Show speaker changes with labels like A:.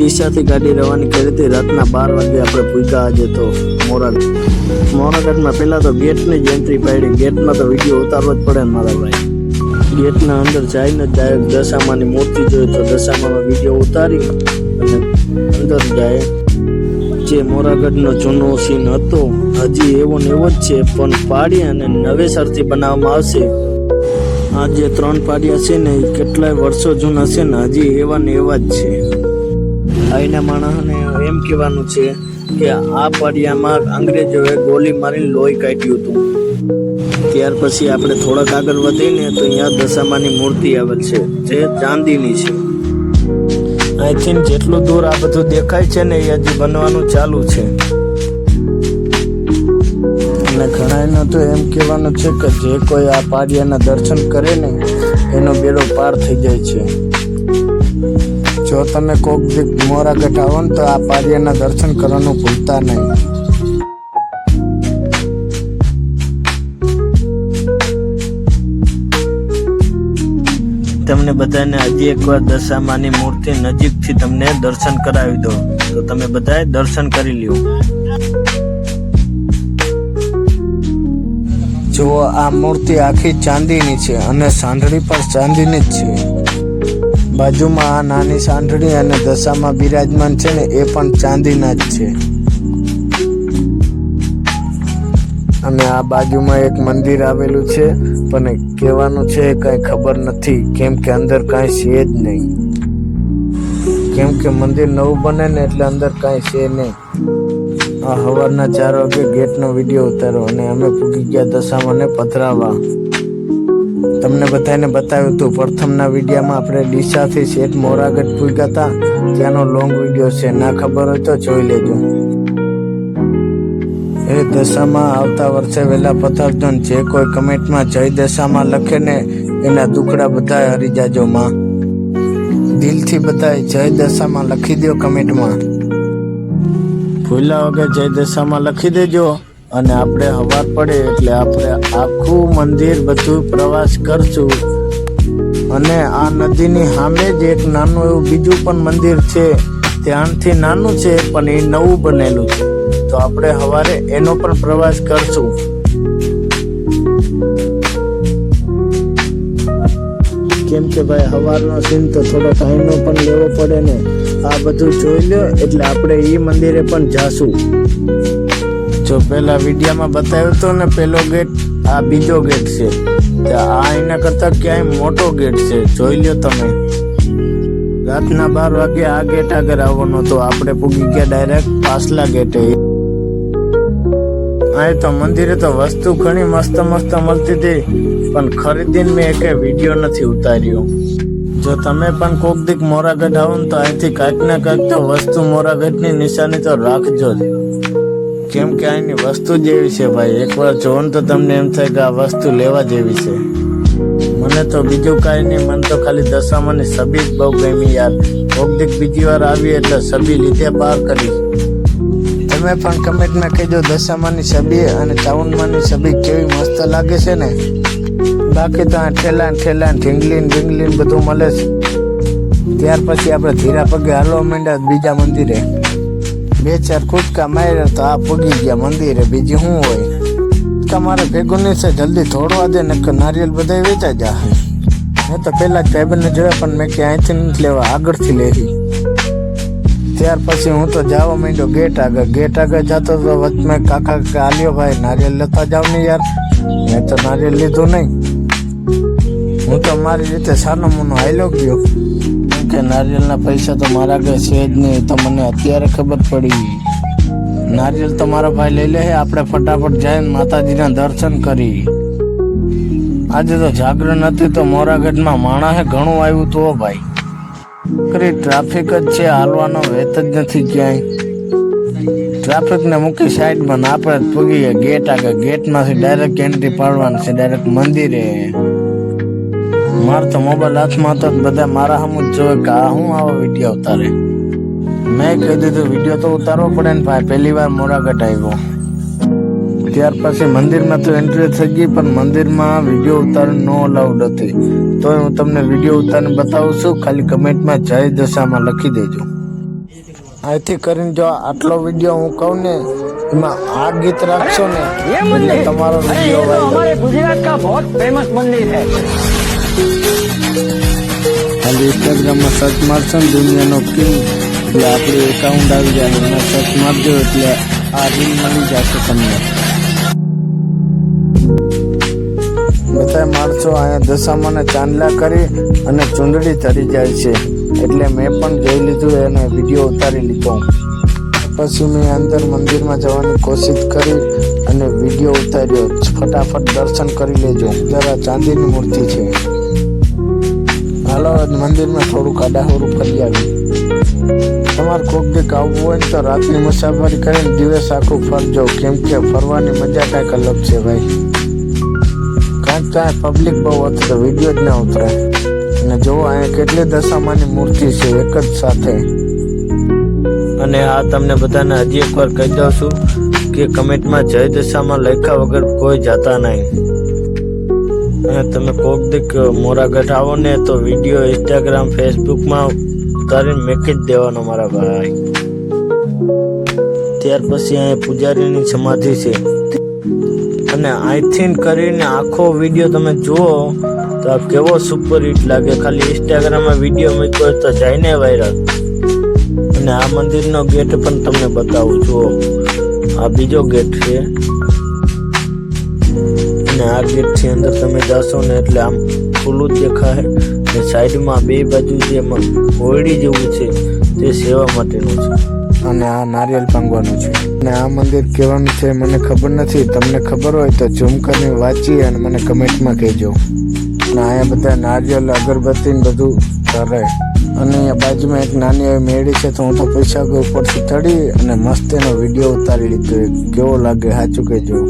A: ડીસાથી ગાડી રવાની કરી હતી રાતના બાર વાગે આપણે પૂજા આજે તો મોરા મોરાગઢમાં પહેલાં તો ગેટની જ એન્ટ્રી પાડી. ગેટમાં તો વીડિયો ઉતારવો જ પડે મારા ભાઈ. ગેટના અંદર જઈને ડાયરેક્ટ દશામાની મૂર્તિ જોઈ તો દશામાનો વીડિયો ઉતારી અને અંદર જાય. જે મોરાગઢનો જૂનો સીન હતો, હજી એવો ને એવો જ છે, પણ પાડી અને નવેસરથી બનાવવામાં આવશે. આ જે ત્રણ પાડિયા છે ને, એ કેટલાય વર્ષો જૂના છે ને, હજી એવા ને એવા જ છે. અહીંના માણસને એમ કહેવાનું છે કે આ પાડિયામાં અંગ્રેજોએ ગોલી મારીને લોહી કાઢ્યું હતું. ત્યાર પછી આપણે થોડાક આગળ વધીને તો અહીંયા દશામાની મૂર્તિ આવેલ છે, જે ચાંદીની છે. અહીંથી જેટલું દૂર આ બધું દેખાય છે ને એ હજી બનવાનું ચાલુ છે. અને ઘણાને તો એમ કહેવાનું છે કે જે કોઈ આ પાડિયાના દર્શન કરે ને, એનો બેડો પાર થઈ જાય છે. જો તમે કોક દીક મોરાગઢ આવો ને તો આ પાર્યના દર્શન કરવાનું ભૂલતા નહીં. તમને બધાને હજી એકવાર દશામાની મૂર્તિ નજીકથી તમને દર્શન કરાવી દો તો તમે બધાએ દર્શન કરી લ્યો. જુઓ આ મૂર્તિ આખી ચાંદીની છે અને સાંઢળી પણ ચાંદીની જ છે. બાજુમાં આ નાની સાંઠણી અને દશામાં બિરાજમાન છે ને, એ પણ ચાંદીના જ છે. અને આ બાજુમાં એક મંદિર આવેલું છે, પણ કહેવાનું છે કઈ ખબર નથી, કેમ કે અંદર કાંઈ છે જ નહીં. કેમ કે મંદિર નવું બને ને એટલે અંદર કાંઈ છે નહીં. આ સવારના ચાર વાગે ગેટનો વીડિયો ઉતારો અને અમે પૂગી ગયા દશામાને પધરાવા. તમને બધાને બતાવ્યું હતું. પ્રથમના વિડીયોમાં આપણે ડીસાથી શેઠ મોરાગઢ પૂગ્યા હતા. ત્યાંનો લોંગ વીડિયો છે. ના ખબર હોય તો જોઈ લેજો. એ દશામાં આવતા વર્ષે વહેલા ને જે કોઈ કમેન્ટમાં જય દશામાં લખે ને એના દુખડા બધા હરી જાજો માં. દિલથી બધા જય દશામાં લખી દો કમેન્ટમાં. ભૂલા વગર જય દશામાં લખી દેજો. અને આપણે હવાર પડે એટલે આપણે આખું મંદિર બધું પ્રવાસ કરશું. અને આ નદીની સામે જ એક નાનું એવું બીજું પણ મંદિર છે. ત્યાંથી નાનું છે, પણ એ નવું બનેલું છે. તો આપણે સવારે એનો પણ પ્રવાસ કરશું. કેમ કે ભાઈ સવારનો સીન તો થોડો ટાઈમનો પણ લેવો પડે ને. આ બધું જોઈ લો એટલે આપણે એ મંદિરે પણ જાશું. જો પેલા વિડીયામાં બતાવ્યો હતો ને, પેલો ગેટ, આ બીજો ગેટ છે. આ એના કરતા ક્યાંય મોટો ગેટ છે. જોઈ લો તમે. રાતના બાર વાગે આ ગેટ આગળ આવવાનો તો આપણે પૂગી ગયા ડાયરેક્ટ પાછલા ગેટે. આ તો મંદિરે તો વસ્તુ ઘણી મસ્ત મસ્ત મળતી હતી, પણ ખરીદીને મેં એક વીડિયો નથી ઉતાર્યો. જો તમે પણ કોક દીક મોરાગઢ આવો તો અહીંથી કાંઈક ને કાંઈક તો વસ્તુ મોરાગઢની નિશાની તો રાખજો જ. કેમ કે આની વસ્તુ જેવી છે ભાઈ. એકવાર જોવો તો તમને એમ થાય કે આ વસ્તુ લેવા જેવી છે. મને તો બીજું કાંઈ નહીં. મને તો ખાલી દશામાની સબી જ બહુ ગમી યાર. કોક બીજી વાર આવી એટલે સબી લીધે પાર કરી. તમે પણ કમેન્ટમાં કહેજો દશામાની છબી અને ચાવનમાની છબી કેવી મસ્ત લાગે છે ને. બાકી તો આ ઠેલા ઠેલા ઢીંગલીન ઢીંગલી ને ઢીંગલી ને બધું મળે છે. ત્યાર પછી આપણે ધીરા પગે હાલવા માંડ્યા બીજા મંદિરે. બે ચાર કૂદકા માર્યા તો આ પૂગી ગયા મંદિરે બીજી શું હોય તમારે ભેગું નહીં છે જલ્દી થોડવા દે ને કે નારિયેલ બધા વેચાઈ જાય મેં તો પહેલા જ ભાઈબંધને જોયા પણ મેં કે અહીંથી નથી લેવા આગળથી લેવી ત્યાર પછી હું તો જવા માંડ્યો ગેટ આગળ ગેટ આગળ જતો તો વચમાં કાકા કે આલ્યો ભાઈ નારિયેલ લેતા જાવ ને યાર મેં તો નારિયેલ લીધું નહીં હું તો મારી રીતે સાનો મુનો હાલ્યો ગયો કેમ કે નારિયેલના પૈસા તો મારા આગળ છે જ નહીં, તો મને અત્યારે ખબર પડી. નારિયેલ તો મારા ભાઈ લઈ લે આપણે ફટાફટ જઈને માતાજીના દર્શન કરી. આજે તો જાગરણ હતી તો મોરાગઢમાં માણસે ઘણું આવ્યું તો ભાઈ. કરી ટ્રાફિક જ છે, હાલવાનો વેત જ નથી ક્યાંય. ટ્રાફિક ને મૂકી સાઈડમાં આપણે જ પૂગી ગેટ આગળ, ગેટમાંથી ડાયરેક્ટ એન્ટ્રી પાડવાની છે ડાયરેક્ટ મંદિરે. માર તો મોબાઈલ હાથમાં હતો બધા મારા હમ જ જોવે કે આ હું આવો વીડિયો ઉતારે. મેં કહી દીધું વીડિયો તો ઉતારવો પડે ને ભાઈ પહેલી વાર મોરાગઢ આવ્યો ત્યાર પછી મંદિરમાં તો એન્ટ્રી થઈ ગઈ પણ મંદિરમાં વીડિયો ઉતાર નો અલાઉડ હતી. તો હું તમને વીડિયો ઉતારને બતાવું છું ખાલી કમેન્ટમાં જય દશામાં લખી દેજો. આથી કરીને જો આટલો વીડિયો હું કહું ને એમાં આ ગીત રાખશો ને તમારો વીડિયો
B: ગુજરાત કા બહુ ફેમસ મંદિર હૈ.
A: ખાલી ઇન્સ્ટાગ્રામમાં સર્ચ મારશો દુનિયાનો કિંગ એટલે આપણું એકાઉન્ટ આવી જાય એમાં સર્ચ મારજો એટલે આ રીલ મળી જશે તમને. બધા માણસો અહીંયા દશામાને ચાંદલા કરી અને ચૂંદડી ચડી જાય છે. એટલે મેં પણ જોઈ લીધું અને વીડિયો ઉતારી લીધો. પછી મેં અંદર મંદિરમાં જવાની કોશિશ કરી અને વીડિયો ઉતાર્યો. ફટાફટ દર્શન કરી લેજો. જરા ચાંદીની મૂર્તિ છે. હાલો મંદિરમાં થોડુંક આડાહોરું ફરી આવી. તમારે કોક કંઈક આવવું હોય ને તો રાતની મુસાફરી કરીને દિવસ આખું ફરજો કેમ કે ફરવાની મજા કાંઈક અલગ છે ભાઈ. કાંઈક ત્યાં પબ્લિક બહુ હતું વીડિયો જ ના ઉતરે અને જુઓ, અહીંયા કેટલી દશામાની મૂર્તિ છે એક જ સાથે. અને આ તમને બધાને હજી એકવાર કહી દઉં છું કે કમેન્ટમાં જય દશામાં લખ્યા વગર કોઈ જાતા નહીં. અને તમે કોક દીક મોરાગઢ આવો ને તો વીડિયો ઇન્સ્ટાગ્રામ ફેસબુકમાં ઉતારીને મેકી જ દેવાનો મારા ભાઈ. ત્યાર પછી અહીંયા પૂજારીની સમાધિ છે. અને અહીંથી કરીને આખો વીડિયો તમે જુઓ તો આ કેવો સુપર હિટ લાગે. ખાલી ઇન્સ્ટાગ્રામમાં વીડિયો મૂક્યો તો જઈને વાયરલ અને આ મંદિરનો ગેટ પણ તમને બતાવું જુઓ આ બીજો ગેટ છે. અને આ ગેટથી અંદર તમે જાશો ને એટલે આમ ખુલ્લું જ દેખાય ને સાઈડમાં બે બાજુ જે મ- જેવું છે, તે સેવા માટેનું છે. અને આ નારિયેલ પાંગવાનું છે. અને આ મંદિર કહેવાનું છે, મને ખબર નથી, તમને ખબર હોય તો ઝૂમ કરીને વાંચી અને મને કમેન્ટમાં કહેજો. અને અહીંયા બધા નારિયેલ, અગરબત્તી બધું કરે. અને અહીંયા બાજુમાં એક નાની એવી મેળી છે, તો હું તો પૈસા ઉપરથી ચડી અને મસ્ત એનો વીડિયો ઉતારી લીધો. કેવો લાગે, સાચું કહેજો.